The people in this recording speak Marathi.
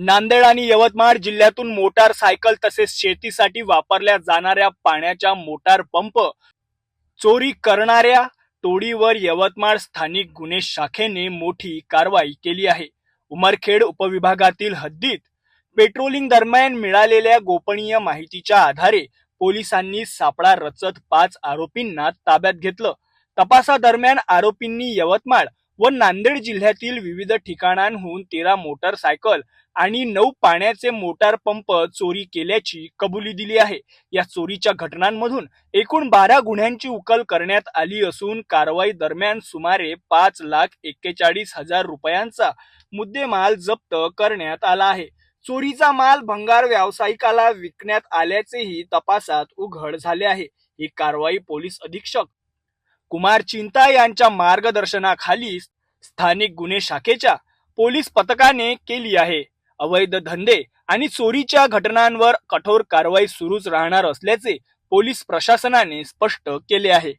नांदेड आणि यवतमाळ जिल्ह्यातून मोटार सायकल तसेच शेतीसाठी वापरल्या जाणाऱ्या पाण्याच्या मोटार पंप चोरी करणाऱ्या टोळीवर यवतमाळ स्थानिक गुन्हे शाखेने मोठी कारवाई केली आहे. उमरखेड उपविभागातील हद्दीत पेट्रोलिंग दरम्यान मिळालेल्या गोपनीय माहितीच्या आधारे पोलिसांनी सापळा रचत पाच आरोपींना ताब्यात घेतलं. तपासादरम्यान आरोपींनी यवतमाळ व नांदेड जिल्ह्यातील विविध ठिकाणांहून तेरा मोटारसायकल आणि नऊ पाण्याचे मोटार पंप चोरी केल्याची कबुली दिली आहे. या चोरीच्या घटनांमधून एकूण बारा गुन्ह्यांची उकल करण्यात आली असून कारवाई दरम्यान सुमारे पाच लाख एक्केचाळीस हजार रुपयांचा मुद्देमाल जप्त करण्यात आला आहे. चोरीचा माल भंगार व्यावसायिकाला विकण्यात आल्याचेही तपासात उघड झाले आहे. ही कारवाई पोलीस अधीक्षक कुमार चिंता यांच्या मार्गदर्शनाखाली स्थानिक गुन्हे शाखेच्या पोलीस पथकाने केली आहे. अवैध धंदे आणि चोरीच्या घटनांवर कठोर कारवाई सुरूच राहणार असल्याचे पोलीस प्रशासनाने स्पष्ट केले आहे.